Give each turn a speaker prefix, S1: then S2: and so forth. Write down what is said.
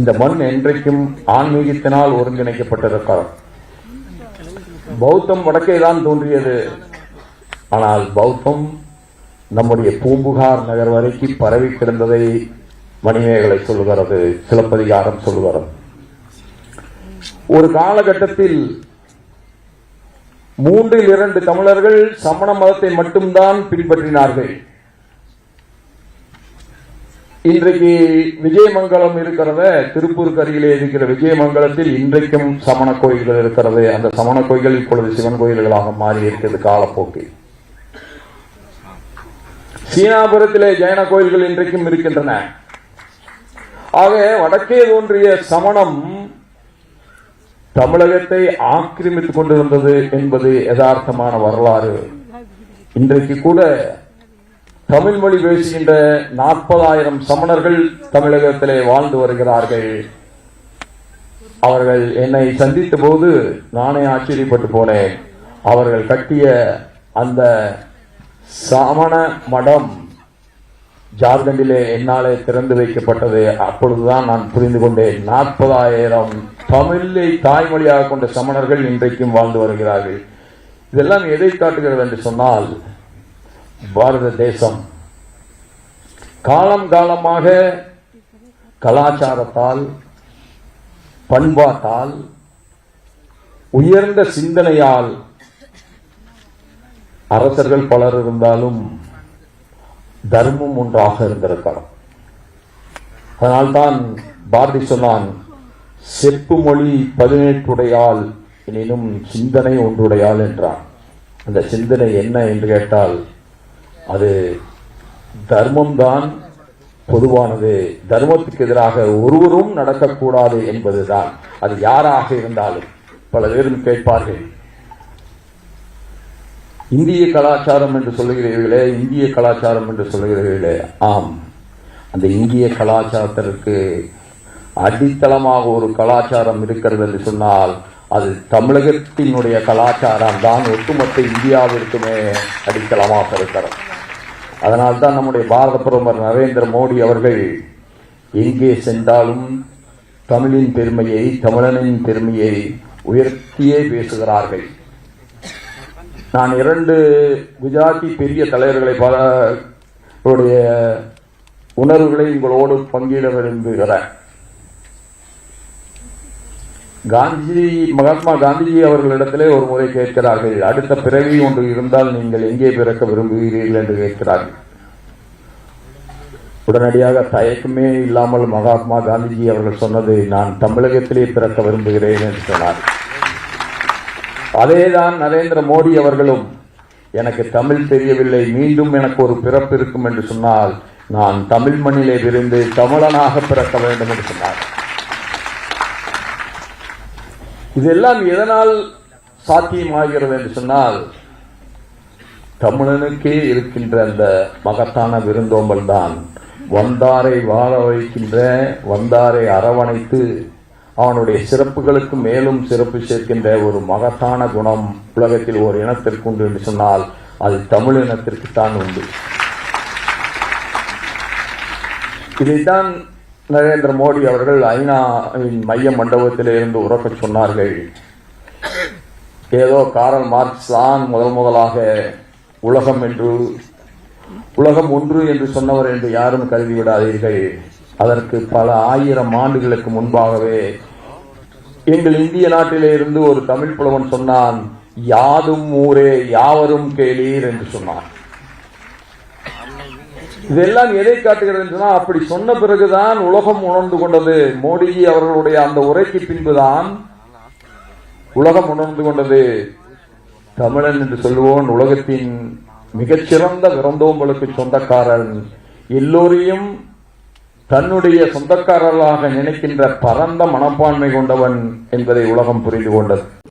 S1: இந்த மண் என்றைக்கும் ஆன்மீகத்தினால் ஒருங்கிணைக்கப்பட்டிருக்கிறது பௌத்தம் வடக்கே தான் தோன்றியது. ஆனால் பௌத்தம் நம்முடைய பூம்புகார் நகர் வரைக்கும் பரவி கிடந்ததை மணிமேகலை சொல்லுகிறது சிலப்பதிகாரம் சொல்லுகிறது. ஒரு காலகட்டத்தில் மூன்றில் இரண்டு தமிழர்கள் சமண மதத்தை மட்டும்தான் பின்பற்றினார்கள். இன்றைக்கு விஜயமங்கலம் இருக்கிறத திருப்பூருக்கு அருகிலே இருக்கிற விஜயமங்கலத்தில் இன்றைக்கும் சமண கோயில்கள் இருக்கிறது. அந்த சமண கோயில்கள் இப்பொழுது சிவன் கோயில்களாக மாறி இருக்கிறது காலப்போக்கில். சீனாபுரத்திலே ஜெயன கோயில்கள் இன்றைக்கும் இருக்கின்றன. ஆக வடக்கே தோன்றிய சமணம் தமிழகத்தை ஆக்கிரமித்துக் கொண்டிருந்தது என்பது யதார்த்தமான வரலாறு. இன்றைக்கு கூட தமிழ் மொழி பேசுகின்ற நாற்பதாயிரம் சமணர்கள் தமிழகத்திலே வாழ்ந்து வருகிறார்கள். அவர்கள் என்னை சந்தித்த போது நானே ஆச்சரியப்பட்டு போனேன். அவர்கள் கட்டிய அந்த சமண மடம் ஜார்க்கண்டிலே என்னாலே திறந்து வைக்கப்பட்டது. அப்பொழுதுதான் நான் புரிந்து கொண்டேன். நாற்பதாயிரம் தமிழை தாய்மொழியாக கொண்ட சமணர்கள் இன்றைக்கும் வாழ்ந்து வருகிறார்கள். இதெல்லாம் எதை காட்டுகிறது என்று சொன்னால் பாரத தேசம் காலம் காலமாக கலாச்சாரத்தால் பண்பாட்டால் உயர்ந்த சிந்தனையால் அரசர்கள் பலர் இருந்தாலும் தர்மம் ஒன்றாக இருந்திருக்கலாம். அதனால்தான் பாரதி சொன்னான் செப்பு மொழி பதினெட்டுடையால் எனினும் சிந்தனை ஒன்றுடையால் என்றான். அந்த சிந்தனை என்ன என்று கேட்டால் அது தர்மம்தான் பொதுவானது. தர்மத்துக்கு எதிராக ஒருவரும் நடக்கக்கூடாது என்பதுதான். அது யாராக இருந்தாலும் பல பேரும் கேட்பார்கள். இந்திய கலாச்சாரம் என்று சொல்லுகிறீர்களே இந்திய கலாச்சாரம் என்று சொல்லுகிறீர்களே. ஆம். அந்த இந்திய கலாச்சாரத்திற்கு அடித்தளமாக ஒரு கலாச்சாரம் இருக்கிறது என்று சொன்னால் அது தமிழகத்தினுடைய கலாச்சாரம் தான் ஒட்டுமொத்த இந்தியாவிற்குமே அடித்தளமாக இருக்கிறது. அதனால்தான் நம்முடைய பாரத பிரதமர் நரேந்திர மோடி அவர்கள் எங்கே சென்றாலும் தமிழின் பெருமையை தமிழனின் பெருமையை உயர்த்தியே பேசுகிறார்கள். நான் இரண்டு குஜராத்தி பெரிய தலைவர்களை பல உணர்வுகளை உங்களோடு பங்கிட விரும்புகிறேன். காந்திஜி மகாத்மா காந்திஜி அவர்களிடத்திலே ஒரு முறை கேட்கிறார்கள். அடுத்த பிறவி ஒன்று இருந்தால் நீங்கள் எங்கே பிறக்க விரும்புகிறீர்கள் என்று கேட்கிறார்கள். உடனடியாக தயக்கமே இல்லாமல் மகாத்மா காந்திஜி அவர்கள் சொன்னது நான் தமிழகத்திலே பிறக்க விரும்புகிறேன் என்று சொன்னார். அதேதான் நரேந்திர மோடி அவர்களும் எனக்கு தமிழ் தெரியவில்லை மீண்டும் எனக்கு ஒரு பிறப்பு இருக்கும் என்று சொன்னால் நான் தமிழ் மண்ணிலே விருந்து தமிழனாக பிறக்க வேண்டும் என்று சொன்னார். இதெல்லாம் எதனால் சாத்தியமாகிறது என்று சொன்னால் தமிழனுக்கே இருக்கின்ற அந்த மகத்தான விருந்தோம்பல் தான். வந்தாரை வாழ வைக்கின்ற வந்தாரை அரவணைத்து அவனுடைய சிறப்புகளுக்கு மேலும் சிறப்பு சேர்க்கின்ற ஒரு மகத்தான குணம் உலகத்தில் ஒரு இனத்திற்கு உண்டு என்று சொன்னால் அது தமிழ் இனத்திற்கு தான் உண்டு. இதைத்தான் நரேந்திர மோடி அவர்கள் ஐநாவின் மைய மண்டபத்திலே இருந்து உறக்கச் சொன்னார்கள். ஏதோ காரல் மார்க்ஸ் தான் முதல் முதலாக உலகம் என்று உலகம் ஒன்று என்று சொன்னவர் என்று யாரும் கருதி விடாதீர்கள் அதற்கு பல ஆயிரம் ஆண்டுகளுக்கு முன்பாகவே எங்கள் இந்திய நாட்டிலே இருந்து ஒரு தமிழ் புலவன் சொன்னான் யாதும் ஊரே யாவரும் கேளீர் என்று சொன்னான். இதெல்லாம் எதை காட்டுகிறது என்று சொன்னால் அப்படி சொன்ன பிறகுதான் உலகம் உணர்ந்து கொண்டது. மோடிஜி அவர்களுடைய அந்த உரைக்கு பின்புதான் உலகம் உணர்ந்து கொண்டது. தமிழன் என்று சொல்லுவோன் உலகத்தின் மிகச்சிறந்த விருந்தோம்பலுக்கு சொந்தக்காரன். எல்லோரையும் தன்னுடைய சொந்தக்காரர்களாக நினைக்கின்ற பரந்த மனப்பான்மை கொண்டவன் என்பதை உலகம் புரிந்து கொண்டது.